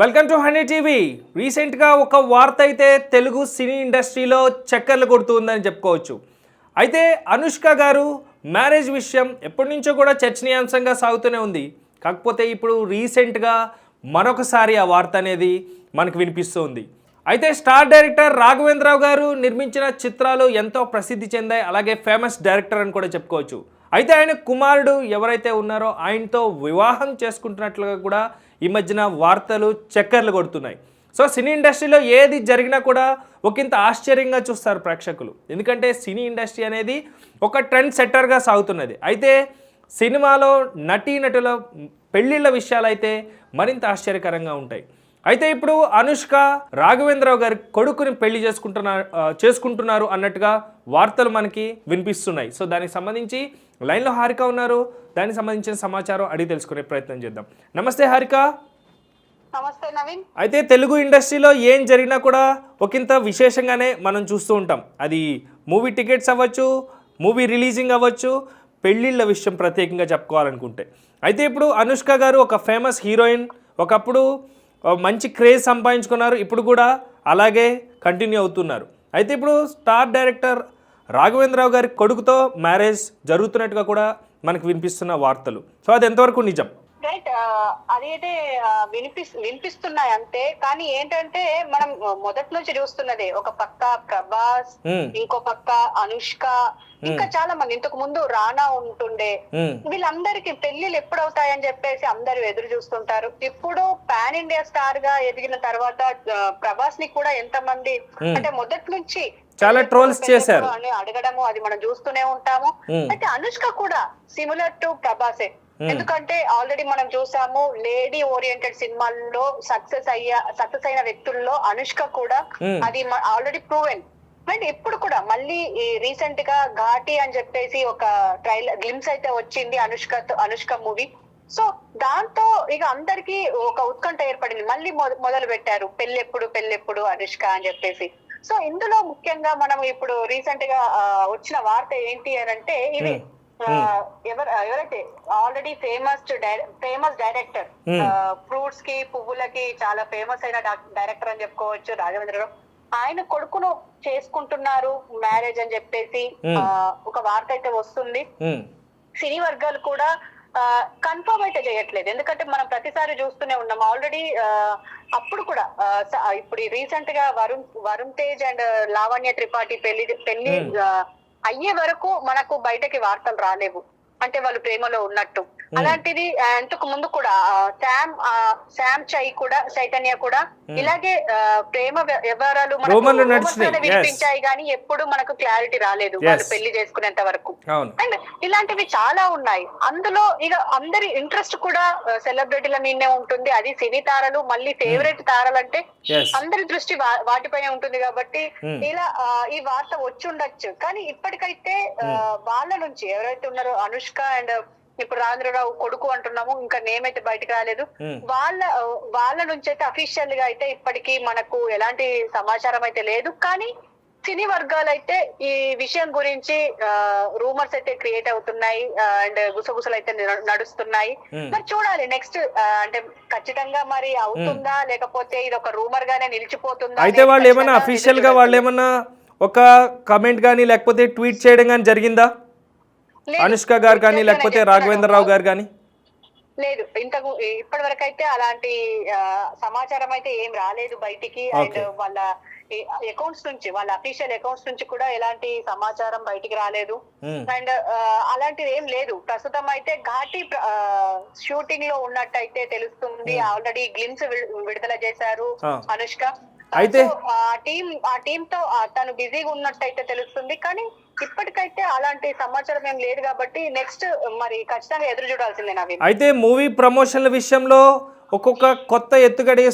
Welcome to honey TV రీసెంట్గా ఒక వార్త అయితే తెలుగు సినీ ఇండస్ట్రీలో చక్కర్లు కొడుతుందని చెప్పుకోవచ్చు. అయితే అనుష్క గారు మ్యారేజ్ విషయం ఎప్పటి నుంచో కూడా చర్చనీయాంశంగా సాగుతూనే ఉంది. కాకపోతే ఇప్పుడు రీసెంట్గా మరొకసారి ఆ వార్త అనేది మనకు వినిపిస్తుంది. అయితే స్టార్ డైరెక్టర్ రాఘవేంద్రరావు గారు నిర్మించిన చిత్రాలు ఎంతో ప్రసిద్ధి చెందాయి. అలాగే ఫేమస్ డైరెక్టర్ అని కూడా చెప్పుకోవచ్చు. అయితే ఆయన కుమారుడు ఎవరైతే ఉన్నారో ఆయనతో వివాహం చేసుకుంటున్నట్లుగా కూడా ఈ మధ్యన వార్తలు చక్కర్లు కొడుతున్నాయి. సో సినీ ఇండస్ట్రీలో ఏది జరిగినా కూడా ఒకంత ఆశ్చర్యంగా చూస్తారు ప్రేక్షకులు. ఎందుకంటే సినీ ఇండస్ట్రీ అనేది ఒక ట్రెండ్ సెట్టర్గా సాగుతున్నది. అయితే సినిమాలో నటీనటుల పెళ్ళిళ్ళ విషయాలు అయితే మరింత ఆశ్చర్యకరంగా ఉంటాయి. అయితే ఇప్పుడు అనుష్క రాఘవేంద్రరావు గారి కొడుకుని పెళ్ళి చేసుకుంటున్నారు చేసుకుంటున్నారు అన్నట్టుగా వార్తలు మనకి వినిపిస్తున్నాయి. సో దానికి సంబంధించి లైన్లో హారిక ఉన్నారు. దానికి సంబంధించిన సమాచారం అడిగి తెలుసుకునే ప్రయత్నం చేద్దాం. నమస్తే హారిక. నమస్తే నవీన్. అయితే తెలుగు ఇండస్ట్రీలో ఏం జరిగినా కూడా ఒకంత విశేషంగానే మనం చూస్తూ ఉంటాం. అది మూవీ టికెట్స్ అవ్వచ్చు మూవీ రిలీజింగ్ అవ్వచ్చు పెళ్ళిళ్ళ విషయం ప్రత్యేకంగా చెప్పుకోవాలనుకుంటే. అయితే ఇప్పుడు అనుష్క గారు ఒక ఫేమస్ హీరోయిన్. ఒకప్పుడు మంచి క్రేజ్ సంపాదించుకున్నారు. ఇప్పుడు కూడా అలాగే కంటిన్యూ అవుతున్నారు. అయితే ఇప్పుడు స్టార్ డైరెక్టర్ రాఘవేంద్రరావు గారి కొడుకుతో మ్యారేజ్ జరుగుతున్నట్టుగా కూడా మనకు వినిపిస్తున్న వార్తలు. సో అది ఎంతవరకు నిజం? రైట్ అదైతే ఆ, వినిపిస్ వినిపిస్తున్నాయి అంతే. కానీ ఏంటంటే మనం మొదటి నుంచి చూస్తున్నదే ఒక పక్క ప్రభాస్ ఉమ్, ఇంకో పక్క అనుష్క ఇంకా చాలా మంది ఇంతకు ముందు రానా ఉంటుండే. ఉమ్, వీళ్ళందరికి పెళ్ళిళ్ళు ఎప్పుడు అవుతాయని చెప్పేసి అందరూ ఎదురు చూస్తుంటారు. ఇప్పుడు పాన్ ఇండియా స్టార్గా ఎదిగిన తర్వాత ప్రభాస్ని కూడా ఎంత మంది Hmm. అంటే మొదటి నుంచి చాలా trolls చేశారు. అడగడము అది మనం చూస్తూనే ఉంటాము. Hmm. అయితే అనుష్క కూడా సిమిలర్ టు ప్రభాసే. ఎందుకంటే ఆల్రెడీ మనం చూసాము లేడీ ఓరియంటెడ్ సినిమాల్లో సక్సెస్ అయ్యా సక్సెస్ అయిన వ్యక్తుల్లో అనుష్క కూడా Hmm. అది ఆల్రెడీ ప్రూవెన్ అండ్ ఇప్పుడు కూడా మళ్ళీ రీసెంట్గా ఘాటి అని చెప్పేసి ఒక ట్రైలర్ గ్లిమ్స్ అయితే వచ్చింది అనుష్క అనుష్క మూవీ సో దాంతో ఇక అందరికి ఒక ఉత్కంఠ ఏర్పడింది. మళ్ళీ మొద- మొదలు పెట్టారు. పెళ్ళెప్పుడు పెళ్ళెప్పుడు అనుష్క అని చెప్పేసి. సో ఇందులో ముఖ్యంగా మనం ఇప్పుడు రీసెంట్గా వచ్చిన వార్త ఏంటి అని అంటే ఇది ఆ, ఎవరు ఎవరైతే ఆల్రెడీ ఫేమస్ ఫేమస్ డైరెక్టర్ ఫ్రూట్స్కి పువ్వులకి చాలా ఫేమస్ అయిన డైరెక్టర్ అని చెప్పుకోవచ్చు రాఘవేంద్రరావు ఆయన కొడుకును చేసుకుంటున్నారు మ్యారేజ్ అని చెప్పేసి. ఆ, ఒక వార్త అయితే వస్తుంది. సినీ వర్గాలు కూడా కన్ఫర్మ్ అయితే చేయట్లేదు. ఎందుకంటే మనం ప్రతిసారి చూస్తూనే ఉన్నాం. ఆల్రెడీ అప్పుడు కూడా ఇప్పుడు రీసెంట్గా వరుణ్ వరుణ్ తేజ్ అండ్ లావణ్య త్రిపాఠి పెళ్ళి పెళ్ళి అయ్యే వరకు మనకు బయటకి వార్తలు రాలేవు. అంటే వాళ్ళు ప్రేమలో ఉన్నట్టు. అలాంటిది ఇంతకు ముందు కూడా శామ్ శామ్ చై కూడా చైతన్య కూడా ఇలాగే ప్రేమ వ్య- వ్యవహారాలు మనకు. వినిపించాయి కానీ ఎప్పుడు మనకు క్లారిటీ రాలేదు వాళ్ళు. పెళ్ళి చేసుకునేంత వరకు. అండ్ ఇలాంటివి చాలా ఉన్నాయి. అందులో ఇక అందరి ఇంట్రెస్ట్ కూడా సెలబ్రిటీల మీదనే ఉంటుంది. అది సినీ తారలు మళ్ళీ ఫేవరెట్ తారలు అంటే అందరి దృష్టి వాటిపైనే ఉంటుంది కాబట్టి. ఇలా ఈ వార్త వచ్చి ఉండొచ్చు కానీ ఇప్పటికైతే వాళ్ళ నుంచి ఎవరైతే ఉన్నారో అనుష్క అండ్ ఇప్పుడు రాజేంద్రరావు కొడుకు అంటున్నాము ఇంకా నేమ్ అయితే బయటకు రాలేదు. వాళ్ళ వాళ్ళ నుంచి అయితే అఫీషియల్గా అయితే ఇప్పటికీ మనకు ఎలాంటి సమాచారం అయితే లేదు కానీ సినీ వర్గాలు అయితే ఈ విషయం గురించి రూమర్స్ అయితే క్రియేట్ అవుతున్నాయి అండ్ గుసగుసలు అయితే నడు- నడుస్తున్నాయి. మరి చూడాలి నెక్స్ట్ అంటే ఖచ్చితంగా మరి అవుతుందా లేకపోతే ఇది ఒక రూమర్ గానే నిలిచిపోతుందా అయితే వాళ్ళు ఖచ్చితంగా అఫీషియల్గా వాళ్ళు ఏమన్నా ఒక కమెంట్ కానీ లేకపోతే ట్వీట్ చేయడం కానీ జరిగిందా. అనుష్క గారు కానీ లేకపోతే. రాఘవేంద్రరావు గారు కానీ? లేదు. ఇంతకు ఇప్పటి వరకు అయితే అలాంటి సమాచారం అయితే ఏం రాలేదు బయటికి. అండ్. వాళ్ళ అకౌంట్స్ నుంచి వాళ్ళ అఫీషియల్ అకౌంట్స్ నుంచి కూడా ఎలాంటి సమాచారం బయటికి రాలేదు. అండ్ అలాంటిది ఏం లేదు. ప్రస్తుతం అయితే ఘాటి షూటింగ్లో ఉన్నట్టయితే తెలుస్తుంది. ఆల్రెడీ గ్లిమ్స్ విడుదల చేశారు. అనుష్క. అయితే- ఆ టీం ఆ టీం తో తను బిజీగా ఉన్నట్టయితే తెలుస్తుంది. కానీ ఇప్పటికైతే అలాంటి సమాచారం ఏం లేదు కాబట్టి నెక్స్ట్ మరి ఖచ్చితంగా ఎదురు చూడాల్సిందే నవీన్ అయితే మూవీ ప్రమోషన్ల విషయంలో ఒక్కొక్క కొత్త ఎత్తుగడే